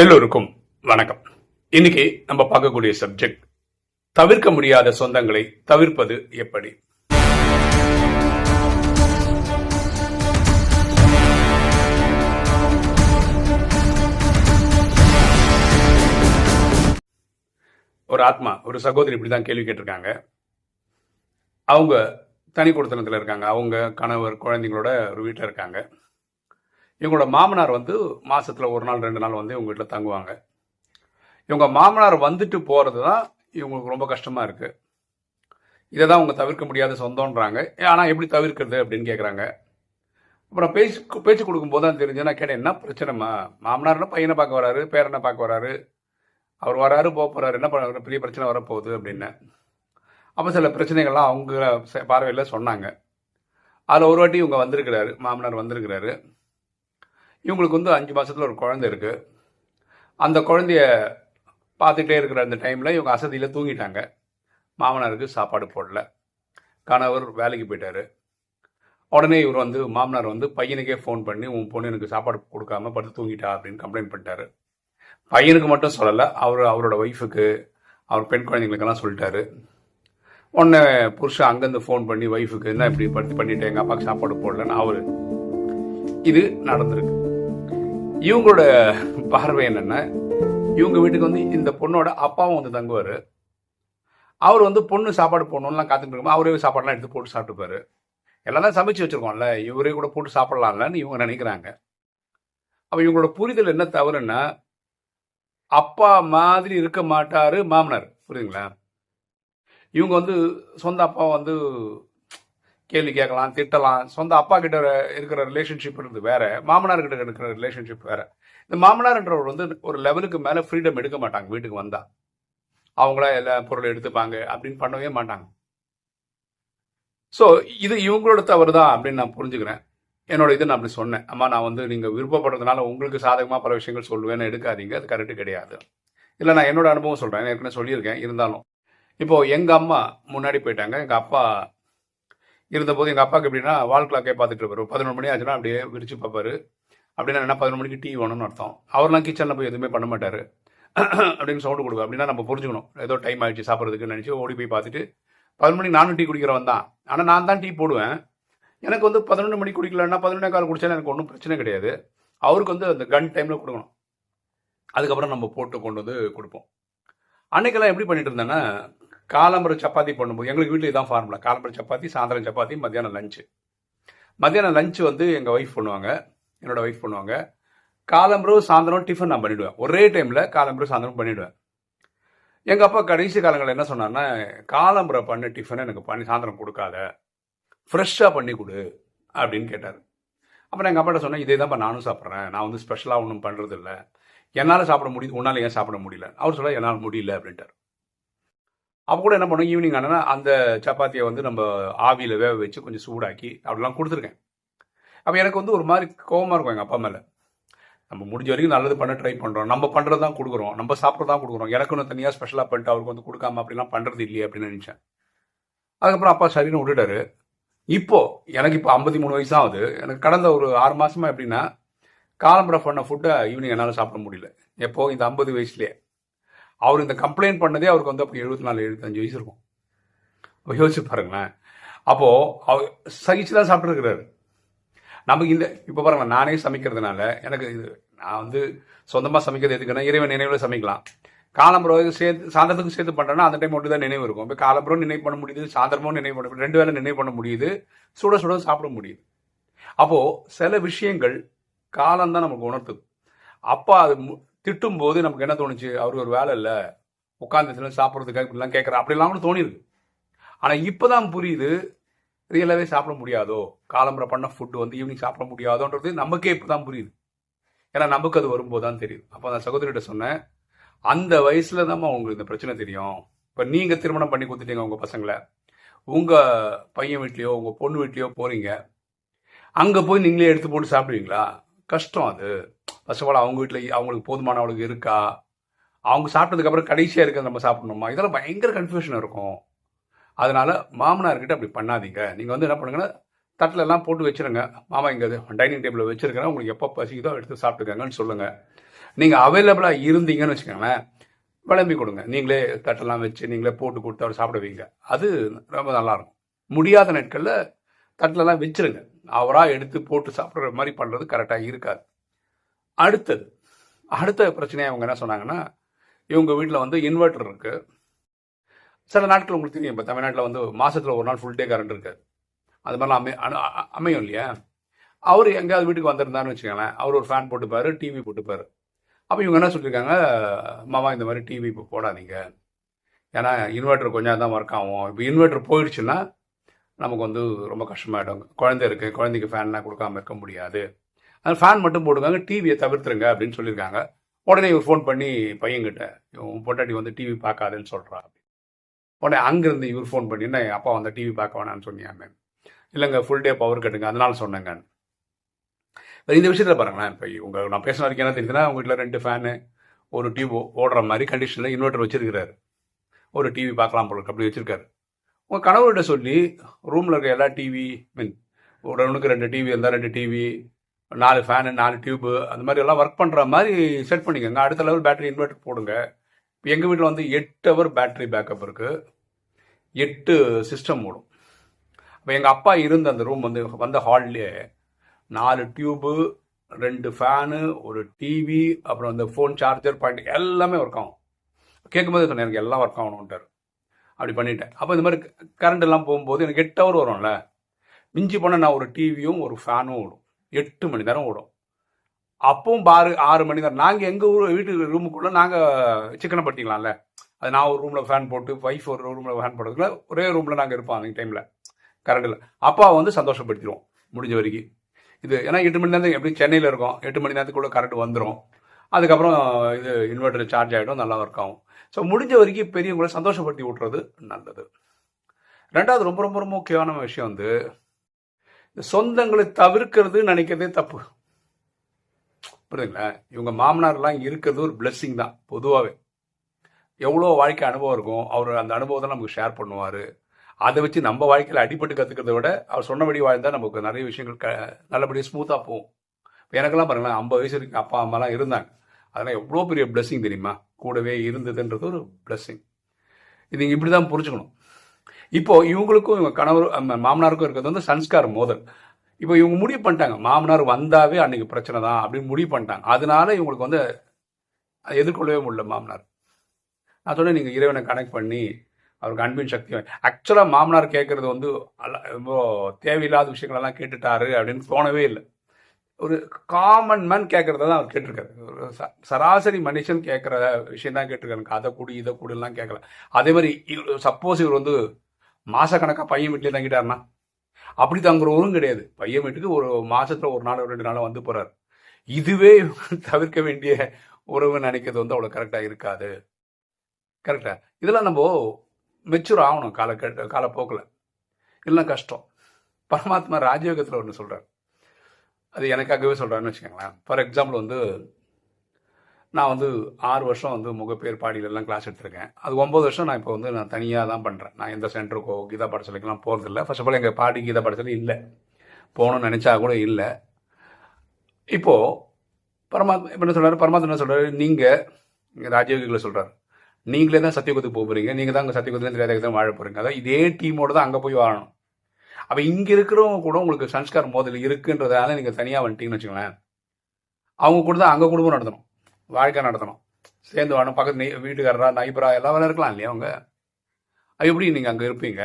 எல்லோருக்கும் வணக்கம். இன்னைக்கு நம்ம பார்க்கக்கூடிய சப்ஜெக்ட் தவிர்க்க முடியாத சொந்தங்களை தவிர்ப்பது எப்படி? ஒரு ஆத்மா ஒரு சகோதரி இப்படி தான் கேள்வி கேட்டிருக்காங்க. அவங்க தனி கொடுத்தனத்தில் இருக்காங்க. அவங்க கணவர் குழந்தைங்களோட ஒரு வீட்டில் இருக்காங்க. இவங்களோட மாமனார் வந்து மாசத்துல ஒரு நாள் ரெண்டு நாள் வந்து இவங்க வீட்டில் தங்குவாங்க. இவங்க மாமனார் வந்துட்டு போகிறது தான் இவங்களுக்கு ரொம்ப கஷ்டமாக இருக்குது இதை தான் அவங்க தவிர்க்க முடியாத சொந்தம்ன்றாங்க. ஆனால் எப்படி தவிர்க்கிறது அப்படின்னு கேட்குறாங்க அப்புறம் பேச்சு பேச்சு கொடுக்கும்போது தான் தெரிஞ்சு நான் கேட்டேன் என்ன பிரச்சனைமா மாமனார்னா பையனை பார்க்க வராரு? பேரனை பார்க்க வராரு? அவர் வராரு போக போகிறாரு என்ன பண்ண பெரிய பிரச்சனை வரப்போகுது? அப்படின்னு. அப்போ சில பிரச்சனைகள்லாம் அவங்க பார்வையில் சொன்னாங்க. அதில் ஒரு வாட்டி இவங்க வந்திருக்கிறாரு மாமனார் வந்திருக்கிறாரு. இவங்களுக்கு வந்து அஞ்சு மாதத்தில் ஒரு குழந்தை இருக்குது அந்த குழந்தைய பார்த்துட்டே இருக்கிற அந்த டைமில் இவங்க அசதியில் தூங்கிட்டாங்க. மாமனாருக்கு சாப்பாடு போடல. கணவர் வேலைக்கு போயிட்டார். உடனே இவர் வந்து மாமனார் வந்து பையனுக்கே ஃபோன் பண்ணி உன் பொண்ணு எனக்கு சாப்பாடு கொடுக்காம படுத்து தூங்கிட்டா அப்படின்னு கம்ப்ளைண்ட் பண்ணிட்டாரு. பையனுக்கு மட்டும் சொல்லலை அவர் அவரோட ஒய்ஃபுக்கு அவர் பெண் குழந்தைங்களுக்கெல்லாம் சொல்லிட்டாரு. உடனே புருஷன் அங்கேருந்து ஃபோன் பண்ணி ஒய்ஃபுக்கு என்ன இப்படி படுத்து பண்ணிட்டு எங்கள் அப்பாவுக்கு சாப்பாடு போடலன்னு அவர். இது நடந்திருக்கு. இவங்களோட பார்வை என்னென்ன இவங்க வீட்டுக்கு வந்து இந்த பொண்ணோட அப்பாவும் வந்து தங்குவார். அவர் வந்து பொண்ணு சாப்பாடு போடணும்லாம் காத்துட்டு இருக்கோம் அவரே சாப்பாடுலாம் எடுத்து போட்டு சாப்பிட்டுப்பாரு. எல்லாம் தான் சமைச்சு வச்சுருக்கோம்ல இவரே கூட போட்டு சாப்பிடலாம்லன்னு இவங்க நினைக்கிறாங்க. அப்போ இவங்களோட புரிதல் என்ன தவறுன்னா அப்பா மாதிரி இருக்க மாட்டார் மாமனார். புரியுதுங்களா? இவங்க வந்து சொந்த அப்பா வந்து கேள்வி கேட்கலாம் திட்டலாம். சொந்த அப்பா கிட்ட இருக்கிற ரிலேஷன்ஷிப் இருந்து வேற மாமனார் கிட்ட இருக்கிற ரிலேஷன்ஷிப் வேற. இந்த மாமனார்ன்றவர் வந்து ஒரு லெவலுக்கு மேல ஃப்ரீடம் எடுக்க மாட்டாங்க வீட்டுக்கு வந்தா. அவங்களா எல்லா பொருள் எடுத்துப்பாங்க அப்படின்னு பண்ணவே மாட்டாங்க. ஸோ இது இவங்களோட தவறு தான் அப்படின்னு நான் புரிஞ்சுக்கிறேன். என்னோட இது நான் அப்படி சொன்னேன். அம்மா நான் வந்து நீங்கள் விருப்பப்படுறதுனால உங்களுக்கு சாதகமாக பல விஷயங்கள் சொல்லுவேன்னு எடுக்காதீங்க. அது கரெக்டு கிடையாது. இல்லை நான் என்னோட அனுபவம் சொல்கிறேன் ஏற்கனவே சொல்லியிருக்கேன். இருந்தாலும் இப்போது எங்கள் அம்மா முன்னாடி போயிட்டாங்க. எங்கள் அப்பா இருந்தபோது எங்கள் அப்பாவுக்கு எப்படின்னா வால் கிளாக்கே பார்த்துட்டு இருப்பார். பதினொன்று மணி ஆச்சுன்னா அப்படியே விரிச்சு பார்ப்பார். அப்படின்னா என்ன பதினொன்று மணிக்கு டீ வேணும்னு அர்த்தம். அவர்லாம் கிச்சனில் போய் எதுவுமே பண்ண மாட்டார். அப்படின்னு சவுண்டு கொடுக்கும் அப்படின்னா நம்ம புரிஞ்சுக்கணும். ஏதோ டைம் ஆயிடுச்சு சாப்பிட்றதுக்கு நினச்சி ஓடி போய் பார்த்துட்டு பதினொன்று மணிக்கு நானும் டீ குடிக்கிறவன் தான். ஆனால் நான் தான் டீ போடுவேன். எனக்கு வந்து பதினொன்று மணிக்கு குடிக்கலன்னா பதினொன்றே கால் குடிச்சா எனக்கு ஒன்றும் பிரச்சனை கிடையாது. அவருக்கு வந்து அந்த கன் டைமில் கொடுக்கணும். அதுக்கப்புறம் நம்ம போட்டு கொண்டு வந்து கொடுப்போம். அன்னைக்கெல்லாம் எப்படி பண்ணிட்டு இருந்தேன்னா காலம்பர சப்பாத்தி பண்ணும்போது எங்களுக்கு வீட்டில் இதான் ஃபார்முலா காலம்பரம் சப்பாத்தி சாயந்தரம் சப்பாத்தி மத்தியானம் லஞ்சு மத்தியானம் லஞ்சு வந்து எங்கள் ஒய்ஃப் பண்ணுவாங்க. என்னோட ஒய்ஃப் பண்ணுவாங்க. காலம்பரம் சாயந்தரம் டிஃபன் நான் பண்ணிவிடுவேன் ஒரே டைமில் காலம்பரம் சாயந்தரம் பண்ணிவிடுவேன் எங்கள் அப்பா கடைசி காலங்களில் என்ன சொன்னார்னா காலம்பரம் பண்ண டிஃபனை எனக்கு பண்ணி சாயந்தரம் கொடுக்காத. ஃப்ரெஷ்ஷாக பண்ணி கொடு அப்படின்னு கேட்டார். அப்புறம் எங்கள் அப்பாட்ட சொன்னேன் இதே தான்ப்பா நானும் சாப்பிட்றேன். நான் வந்து ஸ்பெஷலாக ஒன்றும் பண்ணுறதில்ல என்னால் சாப்பிட முடியுது உன்னால் ஏன் சாப்பிட முடியல? அவர் சொல்ல என்னால் முடியல அப்படின்ட்டார். அப்போ கூட என்ன பண்ணுவோம் ஈவினிங் ஆனால் அந்த சப்பாத்தியை வந்து நம்ம ஆவியில் வேக வச்சு கொஞ்சம் சூடாக்கி அப்படிலாம் கொடுத்துருக்கேன். அப்போ எனக்கு வந்து ஒரு மாதிரி கோவமாக இருக்கும் எங்கள் அப்பா மேலே. நம்ம முடிஞ்ச வரைக்கும் நல்லது பண்ண ட்ரை பண்ணுறோம் நம்ம பண்ணுறது தான் கொடுக்குறோம். நம்ம சாப்பிட்றது தான் கொடுக்குறோம். எனக்கு ஒன்று தனியாக ஸ்பெஷலாக பண்ணிட்டு அவருக்கு வந்து கொடுக்காம அப்படிலாம் பண்ணுறது இல்லையே அப்படின்னு நினச்சேன். அதுக்கப்புறம் அப்பா சரின்னு விட்டுட்டாரு. இப்போது எனக்கு இப்போ ஐம்பத்தி மூணு வயசு ஆகுது எனக்கு கடந்த ஒரு ஆறு மாதமாக எப்படின்னா காலம்பரை பண்ண ஃபுட்டை ஈவினிங் என்னால் சாப்பிட முடியல. எப்போ? இந்த ஐம்பது வயசுலேயே. அவர் இந்த கம்ப்ளைண்ட் பண்ணதே அவருக்கு வந்து அப்போ எழுபத்தி நாலு எழுபத்தஞ்சு வயசு இருக்கும். யோசிச்சு பாருங்களேன். அப்போது அவர் சகிச்சு தான் சாப்பிட்டுருக்கிறாரு. நமக்கு இந்த இப்போ பாருங்க நானே சமைக்கிறதுனால எனக்கு இது நான் வந்து சொந்தமாக சமைக்கிறது எதுக்குன்னா இறைவன் நினைவில் சமைக்கலாம். காலம்புறம் சேர்த்து சாயந்தரத்துக்கு சேர்த்து பண்ணுறேன்னா அந்த டைம் மட்டும் தான் நினைவு இருக்கும். இப்போ காலம்பரம் நினைவு பண்ண முடியுது சாயந்தரமும் நினைவு பண்ண ரெண்டு வேளை நினைவு பண்ண முடியுது சுட சுட சாப்பிட முடியுது. அப்போது சில விஷயங்கள் காலம்தான் நமக்கு உணர்த்துது அப்போ அது மு- திட்டும் போது நமக்கு என்ன தோணுச்சு? அவருக்கு ஒரு வேலை இல்லை. உட்காந்து சாப்பிட்றதுக்காக இப்படிலாம் கேட்குறா அப்படிலாம் கூட தோணிருக்கு ஆனால் இப்போ தான் புரியுது ரியலாகவே சாப்பிட முடியாதோ? காலம்புரை பண்ண ஃபுட்டு வந்து ஈவினிங் சாப்பிட முடியாதோன்றது நமக்கே இப்போ தான் புரியுது. ஏன்னா நமக்கு அது வரும்போது தான் தெரியுது. அப்போ அந்த சகோதரிகிட்ட சொன்னேன் அந்த வயசில் தான் உங்களுக்கு இந்த பிரச்சனை தெரியும். இப்போ நீங்கள் திருமணம் பண்ணி கொடுத்துட்டீங்க உங்கள் பசங்களை. உங்கள் பையன் வீட்லேயோ உங்கள் பொண்ணு வீட்லேயோ போகிறீங்க அங்கே போய் நீங்களே எடுத்து போட்டு சாப்பிடுவீங்களா? கஷ்டம் அது. ஃபர்ஸ்ட் ஆஃப் ஆல் அவங்க வீட்டில் அவங்களுக்கு போதுமான அவளுக்கு இருக்கா? அவங்க சாப்பிட்டதுக்கப்புறம் கடைசியாக இருக்க நம்ம சாப்பிடணுமா? இதெல்லாம் பயங்கர கன்ஃபியூஷன் இருக்கும். அதனால் மாமனார்கிட்ட அப்படி பண்ணாதீங்க. நீங்கள் வந்து என்ன பண்ணுங்கன்னா தட்டில் எல்லாம் போட்டு வச்சிருங்க. மாமா இங்கே டைனிங் டேபிளில் வச்சுருக்கிறேன். உங்களுக்கு எப்போ பசிக்குதோ எடுத்து சாப்பிட்டுக்கங்கன்னு சொல்லுங்கள் நீங்கள் அவைலபிளாக இருந்தீங்கன்னு வச்சுக்கோங்களேன் விளம்பி கொடுங்க. நீங்களே தட்டெல்லாம் வச்சு நீங்களே போட்டு கொடுத்து அவர் சாப்பிடுவீங்க. அது ரொம்ப நல்லாயிருக்கும். முடியாத நாட்களில் தட்டிலலாம் வச்சுருங்க. அவராக எடுத்து போட்டு சாப்பிட்ற மாதிரி பண்ணுறது கரெக்டாக இருக்காது. அடுத்தது அடுத்த பிரச்சனையை அவங்க என்ன சொன்னாங்கன்னா இவங்க வீட்டில் வந்து இன்வெர்டர் இருக்குது சில நாட்கள் உங்களுக்கு தெரியும் இப்போ தமிழ்நாட்டில் வந்து மாதத்தில் ஒரு நாள் ஃபுல் டே கரண்ட் இருக்காது அது மாதிரிலாம் அமை அனு- அமையும் இல்லையா? அவர் எங்கேயாவது வீட்டுக்கு வந்திருந்தாருன்னு வச்சுக்கோங்களேன் அவர் ஒரு ஃபேன் போட்டுப்பார் டிவி போட்டுப்பாரு. அப்போ இவங்க என்ன சொல்லியிருக்காங்க மாமா இந்த மாதிரி டிவி இப்போ போடாதீங்க. ஏன்னா இன்வெர்டர் கொஞ்சம் தான் ஒர்க் ஆகும். இப்போ இன்வெர்டர் போயிடுச்சுன்னா நமக்கு வந்து ரொம்ப கஷ்டமாயிடும். குழந்தை இருக்குது குழந்தைக்கு ஃபேன்லாம் கொடுக்காம இருக்க முடியாது. அது ஃபேன் மட்டும் போட்டுக்காங்க டிவியை தவிர்த்துருங்க அப்படின்னு சொல்லியிருக்காங்க. உடனே இவர் ஃபோன் பண்ணி பையன்கிட்ட உன் பொட்டாட்டி வந்து டிவி பார்க்காதுன்னு சொல்கிறா உடனே அங்கேருந்து இவர் ஃபோன் பண்ணி என்ன அப்பா வந்து டிவி பார்க்க வேணாம்னு சொன்னியாமே இல்லைங்க ஃபுல் டே பவர் கட்டுங்க அதனால சொன்னேங்க இந்த விஷயத்தில் பாருங்களேன் இப்போ உங்கள் நான் பேசின வரைக்கும் என்ன தெரியுதுன்னா உங்கள் வீட்டில் ரெண்டு ஃபேனு ஒரு டியூப் ஓடுற மாதிரி கண்டிஷனில் இன்வெர்டர் வச்சிருக்கிறாரு. ஒரு டிவி பார்க்கலாம் போல அப்படி வச்சுருக்காரு. உங்கள் கணவர்கிட்ட சொல்லி ரூமில் இருக்க எல்லா டிவி மீன் ஒரு ரெண்டு டிவி இருந்தால் ரெண்டு டிவி நாலு ஃபேனு நாலு டியூபு அந்த மாதிரி எல்லாம் ஒர்க் பண்ணுற மாதிரி செட் பண்ணிக்கோங்க. அடுத்த லெவல் பேட்டரி இன்வெர்ட்டர் போடுங்க. இப்போ எங்கள் வீட்டில் வந்து எட்டு ஹவர் பேட்டரி பேக்கப் இருக்குது எட்டு சிஸ்டம் ஓடும். அப்போ எங்கள் அப்பா இருந்த அந்த ரூம் வந்து வந்த ஹால்லேயே நாலு டியூபு ரெண்டு ஃபேனு ஒரு டிவி அப்புறம் அந்த ஃபோன் சார்ஜர் பாயிண்ட் எல்லாமே ஒர்க் ஆகும். கேட்கும்போது சொன்னேன் எனக்கு எல்லாம் ஒர்க் ஆகணும்ட்டார் அப்படி பண்ணிட்டேன். அப்போ இந்த மாதிரி கரண்ட் எல்லாம் போகும்போது எனக்கு எட்டு ஹவர் வரும்ல. மிஞ்சி போனால் நான் ஒரு டிவியும் ஒரு ஃபேனும் ஓடும். எட்டு மணி நேரம் ஓடும். அப்பவும் பாரு ஆறு மணி நேரம். நாங்கள் எங்கள் ஊர் வீட்டு ரூமுக்குள்ளே நாங்கள் சிக்கனை பட்டிக்கலாம்ல அது நான் ஒரு ரூமில் ஃபேன் போட்டு ஒய்ஃப் ஒரு ரூமில் ஃபேன் போடுறதுக்குள்ள ஒரே ரூமில் நாங்கள் இருப்போம் அந்த டைமில் கரண்டில் அப்பாவை வந்து சந்தோஷப்படுத்திடுவோம் முடிஞ்ச வரைக்கும். இது ஏன்னா எட்டு மணி நேரத்துக்கு எப்படி சென்னையில் இருக்கோம். எட்டு மணி நேரத்துக்குள்ள கரண்ட் வந்துடும் அதுக்கப்புறம் இது இன்வெர்டர் சார்ஜ் ஆகிடும் நல்லா ஒர்க் ஆகும். ஸோ முடிஞ்ச வரைக்கும் பெரியவங்களை சந்தோஷப்படுத்தி விட்றது நல்லது. ரெண்டாவது ரொம்ப ரொம்ப ரொம்ப முக்கியமான விஷயம் வந்து சொந்தங்களை தவிர்க்கிறது நினைக்கிறதே தப்பு. புரியுதுங்களா? இவங்க மாமனார்லாம் இருக்கிறது ஒரு பிளெஸ்ஸிங் தான் பொதுவாகவே எவ்வளோ வாழ்க்கை அனுபவம் இருக்கும் அவர் அந்த அனுபவத்தை நமக்கு ஷேர் பண்ணுவார். அதை வச்சு நம்ம வாழ்க்கையில் அடிபட்டு கற்றுக்கிறத விட அவர் சொன்னபடி வாழ்ந்தால் நமக்கு நிறைய விஷயங்கள் க நல்லபடியாக ஸ்மூத்தாக போகும். இப்போ எனக்கெல்லாம் பாருங்களேன் ஐம்பது வயசு இருக்கு அப்பா அம்மாலாம் இருந்தாங்க. அதெல்லாம் எவ்வளோ பெரிய blessing தெரியுமா? கூடவே இருந்ததுன்றது ஒரு blessing. இது நீங்கள் இப்படி தான் புரிஞ்சுக்கணும். இப்போ இவங்களுக்கும் இவங்க கணவர் மாமனாருக்கும் இருக்கிறது வந்து சன்ஸ்கார் மோதல். இப்போ இவங்க முடிவு பண்ணிட்டாங்க. மாமனார் வந்தாவே அன்னைக்கு பிரச்சனை தான் அப்படின்னு முடிவு பண்ணிட்டாங்க. அதனால இவங்களுக்கு வந்து எதிர்கொள்ளவே முடியல மாமனார். நான் சொன்னேன் நீங்கள் இறைவனை கனெக்ட் பண்ணி அவருக்கு அன்பின் சக்தி ஆக்சுவலாக மாமனார் கேட்குறது வந்து ரொம்ப தேவையில்லாத விஷயங்களெல்லாம் கேட்டுட்டாரு அப்படின்னு தோணவே இல்லை. ஒரு காமன் மேன் கேட்குறத தான் அவர் கேட்டிருக்காரு. ஒரு ச- சராசரி மனுஷன் கேட்குற விஷயம் தான் கேட்டிருக்காரு. அதை கூடி இதை கூடலாம் கேட்கல. அதே மாதிரி சப்போஸ் இவர் வந்து மாசக்கணக்காக பையன் வீட்டிலே தங்கிட்டாருன்னா அப்படி தங்குறவரும் கிடையாது. பையன் வீட்டுக்கு ஒரு மாசத்துல ஒரு நாள் ரெண்டு நாள் வந்து போறாரு. இதுவே தவிர்க்க வேண்டிய உறவு நினைக்கிறது வந்து அவ்வளோ கரெக்டாக இருக்காது. கரெக்டா இதெல்லாம் நம்ம மெச்சூர் ஆகணும் கால காலப்போக்கில். இல்லைன்னா கஷ்டம். பரமாத்மா ராஜயோகத்தில் ஒன்று சொல்கிறார் அது எனக்காகவே சொல்கிறாருன்னு வச்சுக்கோங்களேன். ஃபார் எக்ஸாம்பிள் வந்து நான் வந்து ஆறு வருஷம் வந்து முகப்பேர் பாடியிலெல்லாம் கிளாஸ் எடுத்திருக்கேன். அது ஒம்பது வருஷம் நான் இப்போ வந்து நான் தனியாக தான் பண்ணுறேன் நான் எந்த சென்டருக்கோ கீதா பாடசாலைக்கெல்லாம் போகிறதில்ல ஃபர்ஸ்ட் ஆஃப் ஆல் எங்கள் பாடி கீதா பாடசாலை இல்லை. போகணும்னு நினச்சா கூட இல்லை. இப்போது பரமாத்மா இப்போ என்ன சொல்கிறார் பரமாத்மா என்ன சொல்கிறாரு நீங்கள் ராஜயோகிகளை சொல்கிறார் நீங்களே தான் சத்தியகுத்துக்கு போக போகிறீங்க நீங்கள் தான் அங்கே சத்தியகுத்துல தெரியாத தான் வாழ போகிறீங்க அதாவது இதே டீமோடு தான் அங்கே போய் வாழணும். அப்போ இங்கே இருக்கிறவங்க கூட உங்களுக்கு சன்ஸ்கார் மோதல் இருக்குன்றதால நீங்கள் தனியாக வந்துட்டீங்கன்னு வச்சுக்கோங்களேன். அவங்க கூட தான் அங்கே குடும்பம் நடத்தணும். வாழ்க்கை நடத்தணும். சேர்ந்து வாழணும். பக்கத்து நெய் வீட்டுக்காரரா நைபரா எல்லாம் வேலை இருக்கலாம் இல்லையா அவங்க? அது எப்படி நீங்கள் அங்கே இருப்பீங்க?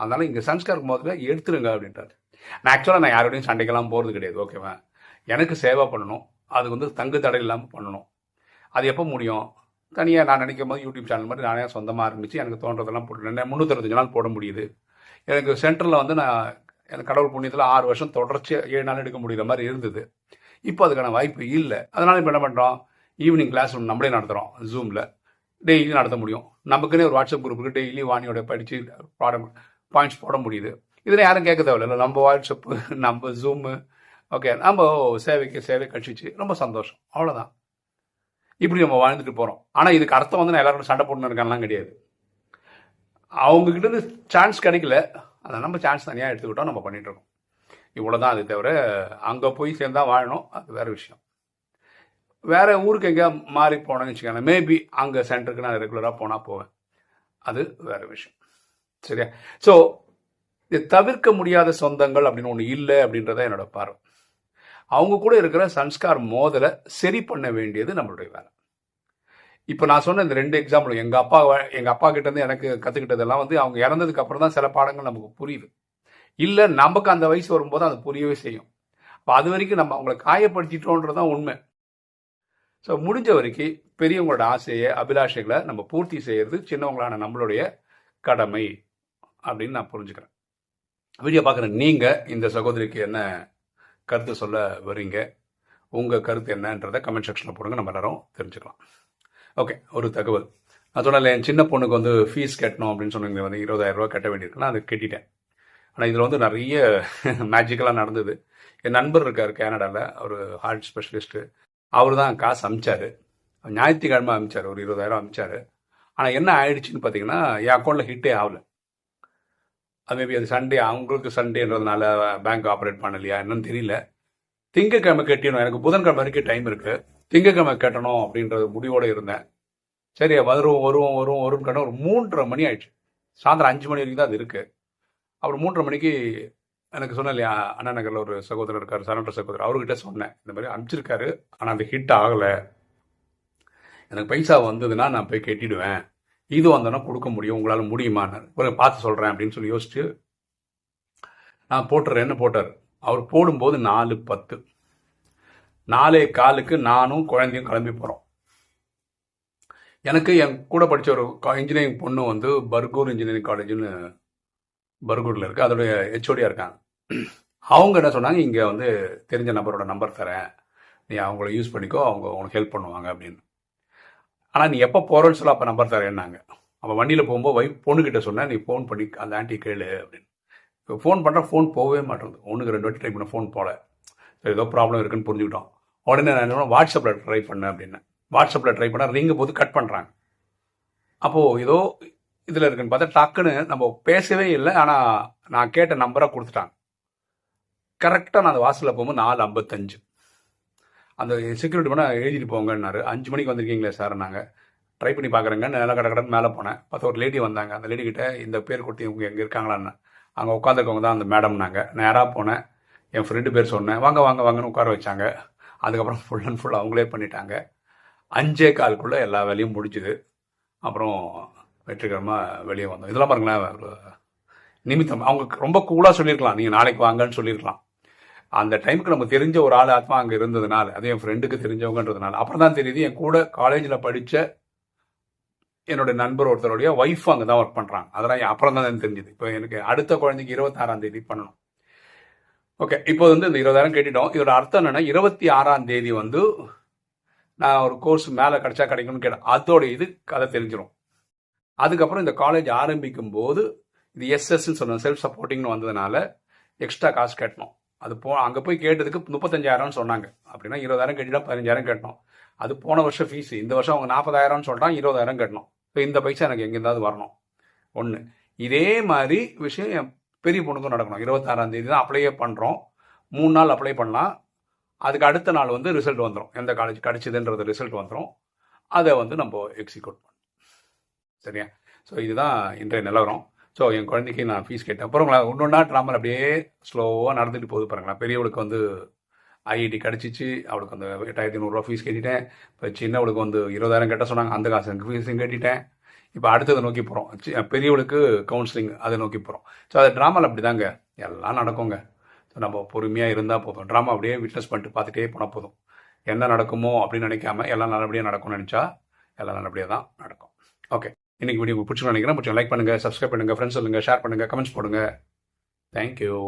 அதனால இங்கே சன்ஸ்கார் மோதல எடுத்துருங்க அப்படின்றாரு. நான் ஆக்சுவலாக நான் யாரோடையும் சண்டைக்கெல்லாம் போகிறது கிடையாது ஓகேவா எனக்கு சேவை பண்ணணும். அதுக்கு வந்து தங்கு தடை இல்லாமல் பண்ணணும். அது எப்போ முடியும்? தனியாக நான் நினைக்கும் போது யூடியூப் சேனல் மாதிரி நானே சொந்தமாக ஆரம்பித்து எனக்கு தோன்றதெல்லாம் போட்டு முந்நூற்றஞ்சு நாள் போட முடியுது. எனக்கு சென்டரில் வந்து நான் எனக்கு கடவுள் புண்ணியத்தில் ஆறு வருஷம் தொடர்ச்சியாக ஏழு நாள் எடுக்க முடியுற மாதிரி இருந்தது. இப்போ அதுக்கான வாய்ப்பு இல்லை. அதனால் இப்போ என்ன பண்ணுறோம் ஈவினிங் கிளாஸ் ஒன்று நம்மளே நடத்துகிறோம் ஜூமில் டெய்லி நடத்த முடியும். நமக்குன்னே ஒரு வாட்ஸ்அப் குரூப்புக்கு டெய்லி வாணியோட படித்து பாடம் பாயிண்ட்ஸ் போட முடியுது. இதில் யாரும் கேட்க தேவையில்ல. நம்ம வாட்ஸ்அப்பு நம்ம ஜூமு ஓகே நம்ம சேவைக்கு சேவை கழிச்சிச்சு ரொம்ப சந்தோஷம். அவ்வளோதான் இப்படி நம்ம வாழ்ந்துட்டு போகிறோம் ஆனால் இதுக்கு அர்த்தம் வந்து நான் எல்லாரும் சண்டை போட்டுன்னு இருக்கான்லாம் கிடையாது. அவங்க இருந்து சான்ஸ் கிடைக்கல. அதை நம்ம சான்ஸ் தனியாக எடுத்துக்கிட்டோம். நம்ம பண்ணிகிட்ருக்கோம் இவ்வளோ தான் அது தவிர அங்கே போய் சேர்ந்தா வாழணும். அது வேறு விஷயம். வேற ஊருக்கு எங்கேயா மாறி போனேன்னு வச்சுக்கோங்க மேபி அங்கே சென்டருக்கு நான் ரெகுலராக போனால் போவேன். அது வேற விஷயம். சரியா? ஸோ இது தவிர்க்க முடியாத சொந்தங்கள் அப்படின்னு ஒன்று இல்லை அப்படின்றத என்னோட பார்வை. அவங்க கூட இருக்கிற சன்ஸ்கார் மோதலை சரி பண்ண வேண்டியது நம்மளுடைய வேலை. இப்போ நான் சொன்ன இந்த ரெண்டு எக்ஸாம்பிள் எங்கள் அப்பா எங்கள் அப்பா கிட்டேருந்து எனக்கு கற்றுக்கிட்டதெல்லாம் வந்து அவங்க இறந்ததுக்கு அப்புறம் தான் சில பாடங்கள் நமக்கு புரியுது. இல்லை நமக்கு அந்த வயசு வரும்போது அது புரியவே செய்யும். அப்போ அது வரைக்கும் நம்ம அவங்கள காயப்படுத்திட்டோன்றது தான் உண்மை. ஸோ முடிஞ்ச வரைக்கும் பெரியவங்களோட ஆசையை அபிலாஷைகளை நம்ம பூர்த்தி செய்கிறது சின்னவங்களான நம்மளுடைய கடமை அப்படின்னு நான் புரிஞ்சுக்கிறேன். வீடியோ பார்க்குற நீங்கள் இந்த சகோதரிக்கு என்ன கருத்து சொல்ல வரீங்க உங்கள் கருத்து என்னன்றதை கமெண்ட் செக்ஷனில் போடுங்க நம்ம எல்லாரும் தெரிஞ்சுக்கலாம். ஓகே ஒரு தகவல். நான் சொன்னல என் சின்ன பொண்ணுக்கு வந்து ஃபீஸ் கட்டணும் அப்படின்னு சொன்னீங்க வந்து இருபதாயிரம் ரூபா கட்ட வேண்டியிருக்கு நான் அதை கட்டிட்டேன். ஆனால் இதில் வந்து நிறைய மேஜிக்கலாக நடந்தது. என் நண்பர் இருக்கார் கேனடாவில் ஒரு ஹார்ட் ஸ்பெஷலிஸ்ட்டு அவர் தான் காசு அமிச்சார். ஞாயிற்றுக்கிழமை அமிச்சார் ஒரு இருபதாயிரம் அமிச்சார். ஆனால் என்ன ஆயிடுச்சுன்னு பார்த்தீங்கன்னா என் அக்கௌண்ட்டில் ஹிட்டே ஆகல. அது மேபி அது சண்டே அவங்களுக்கு சண்டேன்றதுனால பேங்க் ஆப்ரேட் பண்ணலையா என்னன்னு தெரியல. திங்கக்கிழமை கட்டிடணும். எனக்கு புதன்கிழமை வரைக்கும் டைம் இருக்குது திங்கக்கிழமை கட்டணும் அப்படின்ற முடிவோடு இருந்தேன். சரி வரும் வருவோம் வருவோம் வரும் கட்ட ஒரு மூன்றரை மணி ஆயிடுச்சு. சாயந்தரம் அஞ்சு மணி வரைக்கும் தான் அது இருக்குது அப்புறம் மூன்றரை மணிக்கு எனக்கு சொன்னேன் இல்லையா அண்ணா நகரில் ஒரு சகோதரர் இருக்கார் சரண்டர் சகோதரர். அவர்கிட்ட சொன்னேன் இந்த மாதிரி அனுப்பிச்சிருக்காரு ஆனால் அந்த ஹிட் ஆகலை. எனக்கு பைசா வந்ததுன்னா நான் போய் கெட்டிடுவேன். இது வந்தோன்னா கொடுக்க முடியும் உங்களால் முடியுமான்னு ஒரு பார்த்து சொல்கிறேன் அப்படின்னு சொல்லி யோசிச்சு நான் போட்டுறேன்னு போட்டார்? அவர் போடும்போது நாலு பத்து. நாலே காலுக்கு நானும் குழந்தையும் கிளம்பி போகிறோம் எனக்கு என் கூட படித்த ஒரு இன்ஜினியரிங் பொண்ணு வந்து பர்கூர் இன்ஜினியரிங் காலேஜ்னு பர்கூரில் இருக்குது அதோடைய ஹெச்ஓடியாக இருக்காங்க. அவங்க என்ன சொன்னாங்க? இங்கே வந்து தெரிஞ்ச நபரோட நம்பர் தரேன். நீ அவங்கள யூஸ் பண்ணிக்கோ. அவங்க உனக்கு ஹெல்ப் பண்ணுவாங்க அப்படின்னு. ஆனால் நீ எப்போ போகிறோன்னு சொல்ல அப்போ நம்பர் தரேன்னாங்க. அப்போ வண்டியில் போகும்போது வைஃப் பொண்ணுக்கிட்ட சொன்னேன் நீ ஃபோன் பண்ணி அந்த ஆண்டி கேளு அப்படின்னு. இப்போ ஃபோன் பண்ணுற ஃபோன் போகவே மாட்டேங்குது. ஒன்றுக்கு ரெண்டு வாட்டி ட்ரை பண்ண ஃபோன் போகல சரி ஏதோ ப்ராப்ளம் இருக்குன்னு புரிஞ்சுக்கிட்டோம். உடனே நான் என்ன வாட்ஸ்அப்பில் ட்ரை பண்ணேன் அப்படின்னு. வாட்ஸ்அப்பில் ட்ரை பண்ணால் ரிங்க போது கட் பண்ணுறாங்க அப்போது ஏதோ இதில் இருக்குன்னு பார்த்தா டக்குன்னு நம்ம பேசவே இல்லை. ஆனால் நான் கேட்ட நம்பராக கொடுத்துட்டாங்க. கரெக்டாக நான் அந்த வாசலில் போகும்போது நாலு ஐம்பத்தஞ்சு. அந்த செக்யூரிட்டி பண்ண எழுதிட்டு போங்கன்னாரு. அஞ்சு மணிக்கு வந்திருக்கீங்களே சார் நாங்கள் ட்ரை பண்ணி பார்க்குறேங்க நல்லா கடை கடன் மேலே போனேன். பார்த்தா ஒரு லேடி வந்தாங்க. அந்த லேடி கிட்ட இந்த பேர் கொடுத்து இவங்க எங்கே இருக்காங்களான்னு. அங்கே உட்காந்துருக்கவங்க தான் அந்த மேடம் நாங்கள் நேராக போனேன். என் ஃப்ரெண்டு பேர் சொன்னேன். வாங்க வாங்க வாங்கன்னு உட்கார வச்சாங்க. அதுக்கப்புறம் ஃபுல் அண்ட் ஃபுல் அவங்களே பண்ணிட்டாங்க. அஞ்சே காலுக்குள்ளே எல்லா வேலையும் முடிஞ்சுது. அப்புறம் வெற்றிகரமாக வெளியே வந்தோம். இதெல்லாம் பாருங்களேன் நிமித்தம். அவங்க ரொம்ப கூலாக சொல்லியிருக்கலாம். நீங்கள் நாளைக்கு வாங்கன்னு சொல்லியிருக்கலாம். அந்த டைமுக்கு நமக்கு தெரிஞ்ச ஒரு ஆள் ஆத்மா அங்கே இருந்ததுனால அது என் ஃப்ரெண்டுக்கு தெரிஞ்சவங்கன்றதுனால. அப்புறம் தான் தெரியுது என் கூட காலேஜில் படித்த என்னுடைய நண்பர் ஒருத்தருடைய ஒய்ஃப் அங்கே தான் ஒர்க் பண்ணுறாங்க அதெல்லாம் அப்புறம் தான் தெரிஞ்சுது. இப்போ எனக்கு அடுத்த குழந்தைக்கு இருபத்தாறாம் தேதி பண்ணணும். ஓகே இப்போ வந்து இந்த இருபதாயிரம் கேட்டுட்டோம். இதோட அர்த்தம் என்னென்னா இருபத்தி ஆறாம் தேதி வந்து நான் ஒரு கோர்ஸ் மேலே கிடைச்சா கிடைக்கும்னு கேட்டேன். அதோட இது கதை தெரிஞ்சிடும் அதுக்கப்புறம் இந்த காலேஜ் ஆரம்பிக்கும் போது இது எஸ்எஸ்ன்னு சொன்னோம் செல்ஃப் சப்போர்ட்டிங்னு வந்ததுனால எக்ஸ்ட்ரா காசு கட்டணும். அது போ அங்கே போய் கேட்டதுக்கு முப்பத்தஞ்சாயிரம்னு சொன்னாங்க. அப்படின்னா இருபதாயிரம் கட்டிட்டா பதினஞ்சாயிரம் கட்டணும். அது போன வருஷம் ஃபீஸ் இந்த வருஷம் அவங்க நாற்பதாயிரம்னு சொல்லிட்டாங்க இருபதாயிரம் கட்டணும். இப்போ இந்த பைசா எனக்கு எங்கேருந்தாவது வரணும். ஒன்று இதே மாதிரி விஷயம் என் பெரிய பொண்ணுக்கும் நடக்கணும். இருபத்தாறாம் தேதி தான் அப்ளையே பண்ணுறோம் மூணு நாள் அப்ளை பண்ணலாம். அதுக்கு அடுத்த நாள் வந்து ரிசல்ட் வந்துடும் எந்த காலேஜ் கிடச்சிதுன்றது ரிசல்ட் வந்துடும் அதை வந்து நம்ம எக்ஸிக்யூட் பண்ணணும். சரியா? ஸோ இதுதான் இன்றைய நிலவரம். ஸோ என் குழந்தைக்கு நான் ஃபீஸ் கேட்டேன். அப்புறம் ஒன்று ஒன்றா ட்ராமல் அப்படியே ஸ்லோவாக நடந்துட்டு போகுது பாருங்களேன். பெரியவளுக்கு வந்து ஐஐடி கிடச்சிச்சு. அவளுக்கு அந்த எட்டாயிரத்தி நூறுரூவா ஃபீஸ் கட்டிட்டேன். இப்போ சின்னவளுக்கு வந்து இருபதாயிரம் கட்ட சொன்னாங்க. அந்த காசு எனக்கு ஃபீஸும் கட்டிட்டேன். இப்போ அடுத்ததை நோக்கி போகிறோம் பெரியவளுக்கு கவுன்சிலிங் அதை நோக்கி போகிறோம் ஸோ அது ட்ராமாவில் அப்படி தாங்க எல்லாம் நடக்குங்க. ஸோ நம்ம பொறுமையாக இருந்தால் போதும். ட்ராமா அப்படியே விட்னஸ் பண்ணிட்டு பார்த்துட்டே போனால் போதும். என்ன நடக்குமோ அப்படின்னு நினைக்காம எல்லாம் நல்லபடியாக நடக்கும்னு நினச்சா எல்லாம் நல்லபடியாக தான் நடக்கும். ஓகே இன்னைக்கு வீடியோ பிடிச்சி நினைக்கிறேன். பிடிச்சி லைக் பண்ணுங்கள் சப்ஸ்கிரைப் பண்ணுங்கள் ஃப்ரெண்ட்ஸ் சொல்லுங்கள் ஷேர் பண்ணுங்கள் கமெண்ட்ஸ் போடுங்க. தேங்க்யூ